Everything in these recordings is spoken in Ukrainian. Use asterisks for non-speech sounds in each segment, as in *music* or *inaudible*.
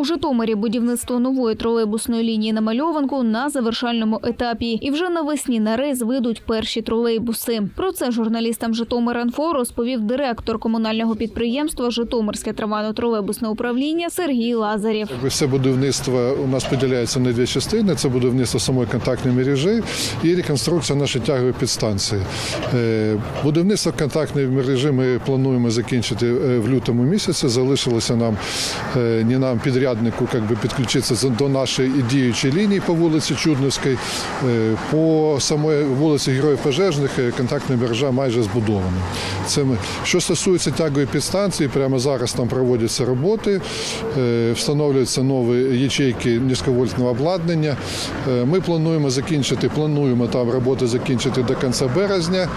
У Житомирі будівництво нової тролейбусної лінії на Мальованку на завершальному етапі. І вже навесні на рейс вийдуть перші тролейбуси. Про це журналістам Житомир.Інфо розповів директор комунального підприємства Житомирське трамвайно-тролейбусне управління Сергій Лазарєв. Все будівництво у нас поділяється на дві частини: це будівництво самої контактної мережі і реконструкція нашої тягової підстанції. Е, Будівництво контактної мережі ми плануємо закінчити е, в лютому місяці. Залишилося нам не нам підряднику, якби підключитися до нашої діючої лінії по вулиці Чудновській. Е, По самої вулиці Героїв Пожежних е, контактна мережа майже збудована. Це. Що стосується тягової підстанції, прямо зараз там проводяться роботи, е, встановлюються нові ячейки низьковольтного обладнання. Ми плануємо закінчити, плануємо там роботи закінчити до кінця березня.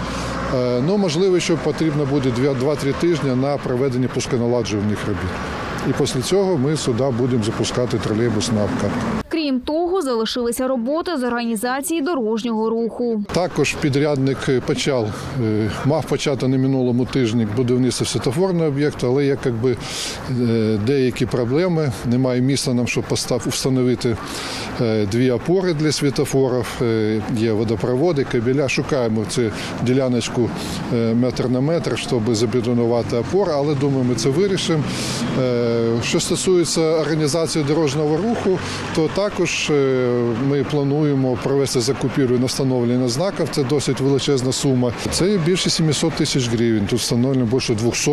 Ну, можливо, що потрібно буде 2-3 тижні на проведення пусконаладжувальних робіт. І після цього ми сюди будемо запускати тролейбус на обкат. Крім того, залишилися роботи з організації дорожнього руху. Також підрядник почав, е, мав почати на минулому тижні будівництво світофорного об'єкту, але є якби, е, деякі проблеми. Немає місця нам, щоб постав, встановити е, дві опори для світофорів, е, є водопроводи, кабеля. Шукаємо цю діляночку е, метр на метр, щоб забетонувати опори, але думаю, ми це вирішимо. Е, Що стосується організації дорожнього руху, то також е, ми плануємо провести закупівлю на встановлення знаків. Це досить величезна сума. Це більше 700 тисяч гривень. Тут встановлено більше 200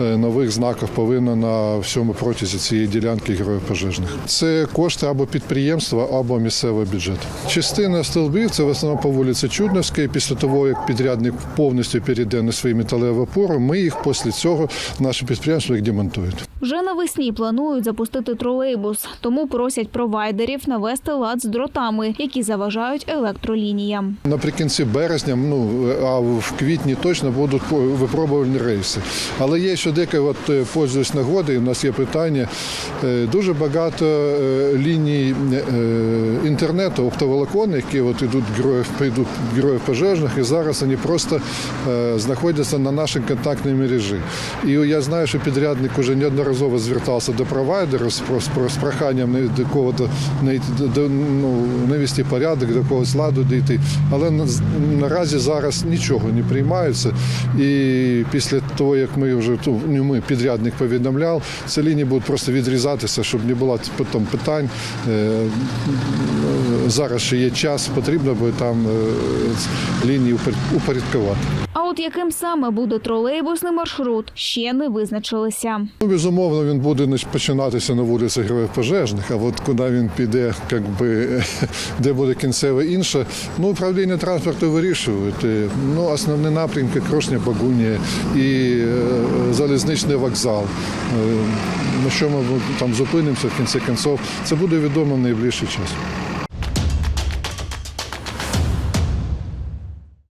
е, нових знаків повинно на всьому протязі цієї ділянки героїв пожежних. Це кошти або підприємства, або місцевий бюджет. Частина столбів це в основному по вулиці Чудновській. Після того, як підрядник повністю перейде на свої металеві опори, ми їх після цього наші підприємства їх демонтують. Вже навесні планують запустити тролейбус, тому просять провайдерів навести лад з дротами, які заважають електролініям. Наприкінці березня, ну а в квітні точно будуть випробувальні рейси. Але є ще деяке, от е, пользуюсь нагодою, у нас є питання. Е, Дуже багато е, ліній інтернету, оптоволокон, які от ідуть героїв, прийдуть героїв пожежних, і зараз вони просто знаходяться на нашій контактній мережі. І я знаю, що підрядник вже неодноразово звертався до провайдера з, про- з, про- з проханням не- до кого до, до, ну, навести порядок, до когось ладу дійти. Але на- наразі зараз нічого не приймається. І після того, як ми вже ну, ми підрядник повідомляв, ці лінії будуть просто відрізатися, щоб не було потім питань. Е, Зараз ще є час, потрібно буде там е, лінії упорядкувати. А от яким саме буде тролейбусний маршрут, ще не визначилися. Ну, безумовно, він буде починатися на вулиці Героїв Пожежних, а от куди він піде, як би, *laughs* де буде кінцеве інше, ну, управління транспорту вирішують. Е, Ну, основні напрямки Крошня, Багуня і е, залізничний вокзал. Е, На що ми там зупинимося в кінці кінців, це буде відомо в найближчий час.